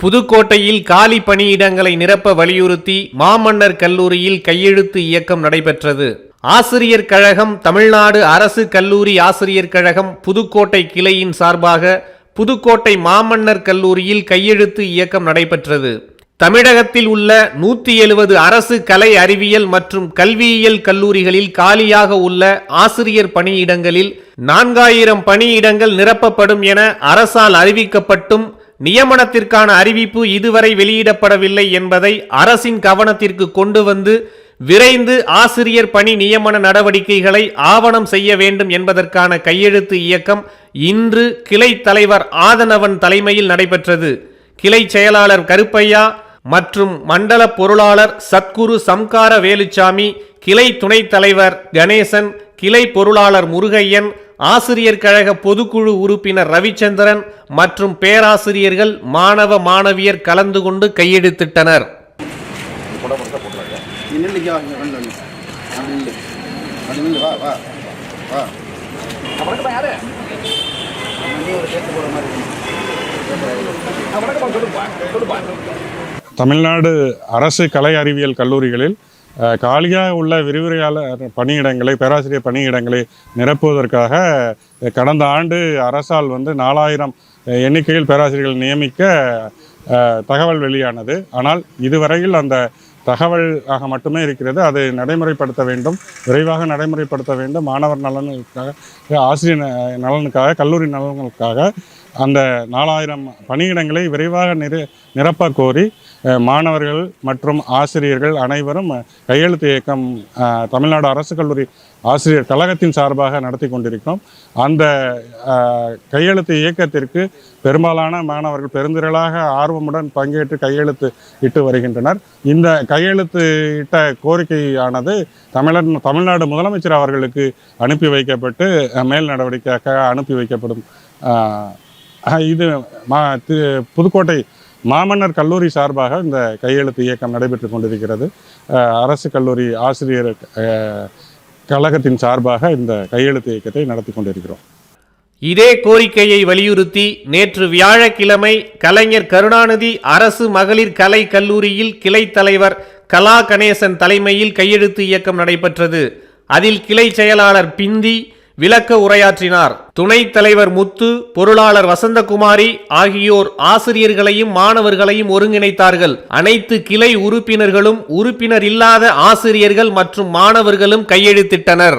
புதுக்கோட்டையில் காலி பணியிடங்களை நிரப்ப வலியுறுத்தி மாமன்னர் கல்லூரியில் கையெழுத்து இயக்கம் நடைபெற்றது. ஆசிரியர் கழகம் தமிழ்நாடு அரசு கல்லூரி ஆசிரியர் கழகம் புதுக்கோட்டை கிளையின் சார்பாக புதுக்கோட்டை மாமன்னர் கல்லூரியில் கையெழுத்து இயக்கம் நடைபெற்றது. தமிழகத்தில் உள்ள நூற்றி எழுபது அரசு கலை அறிவியல் மற்றும் கல்வியியல் கல்லூரிகளில் காலியாக உள்ள ஆசிரியர் பணியிடங்களில் நான்காயிரம் பணியிடங்கள் நிரப்பப்படும் என அரசால் அறிவிக்கப்பட்டும் நியமனத்திற்கான அறிவிப்பு இதுவரை வெளியிடப்படவில்லை என்பதை அரசின் கவனத்திற்கு கொண்டு வந்து விரைந்து ஆசிரியர் பணி நியமன நடவடிக்கைகளை ஆவணம் செய்ய வேண்டும் என்பதற்கான கையெழுத்து இயக்கம் இன்று கிளை தலைவர் ஆதனவன் தலைமையில் நடைபெற்றது. கிளை செயலாளர் கருப்பையா மற்றும் மண்டல பொருளாளர் சத்குரு சம்கார வேலுச்சாமி கிளை துணைத் தலைவர் கணேசன் கிளை பொருளாளர் முருகையன் ஆசிரியர் கழக பொதுக்குழு உறுப்பினர் ரவிச்சந்திரன் மற்றும் பேராசிரியர்கள் மாணவ மாணவியர் கலந்து கொண்டு கையெழுத்திட்டனர். தமிழ்நாடு அரசு கலை அறிவியல் கல்லூரிகளில் காலியாக உள்ள விரிவுரையாளர் பணியிடங்களை பேராசிரியர் பணியிடங்களை நிரப்புவதற்காக கடந்த ஆண்டு அரசால் வந்து நாலாயிரம் எண்ணிக்கையில் பேராசிரியர்கள் நியமிக்க அஹ், தகவல் வெளியானது. ஆனால் இதுவரையில் அந்த தகவலாக மட்டுமே இருக்கிறது. அதை நடைமுறைப்படுத்த வேண்டும். விரைவாக நடைமுறைப்படுத்த வேண்டும். மாணவர் நலனுக்காக ஆசிரியர் நலனுக்காக கல்லூரி நலன்களுக்காக அந்த நாலாயிரம் பணியிடங்களை விரைவாக நிர நிரப்ப கோரி மாணவர்கள் மற்றும் ஆசிரியர்கள் அனைவரும் கையெழுத்து இயக்கம் தமிழ்நாடு அரசு கல்லூரி ஆசிரியர் கழகத்தின் சார்பாக நடத்தி கொண்டிருக்கிறோம். அந்த கையெழுத்து இயக்கத்திற்கு பெரும்பாலான மாணவர்கள் பெருந்திரளாக ஆர்வமுடன் பங்கேற்று கையெழுத்து இட்டு வருகின்றனர். இந்த கையெழுத்து இட்ட கோரிக்கையானது தமிழர் தமிழ்நாடு முதலமைச்சர் அவர்களுக்கு அனுப்பி வைக்கப்பட்டு மேல் நடவடிக்கையாக அனுப்பி வைக்கப்படும். இது மா புதுக்கோட்டை மாமன்னர் கல்லூரி சார்பாக இந்த கையெழுத்து இயக்கம் நடைபெற்று கொண்டிருக்கிறது. அரசு கல்லூரி ஆசிரியர் கழகத்தின் சார்பாக இந்த கையெழுத்து இயக்கத்தை நடத்தி கொண்டிருக்கிறோம். இதே கோரிக்கையை வலியுறுத்தி நேற்று வியாழக்கிழமை கலைஞர் கருணாநிதி அரசு மகளிர் கலை கல்லூரியில் கிளை தலைவர் கலா கணேசன் தலைமையில் கையெழுத்து இயக்கம் நடைபெற்றது. அதில் கிளை செயலாளர் பிந்தி விளக்க உரையாற்றினார். துணைத் தலைவர் முத்து பொருளாளர் வசந்தகுமாரி ஆகியோர் ஆசிரியர்களையும் மாணவர்களையும் ஒருங்கிணைத்தார்கள். அனைத்து கிளை உறுப்பினர்களும் உறுப்பினர் இல்லாத ஆசிரியர்கள் மற்றும் மாணவர்களும் கையெழுத்திட்டனர்.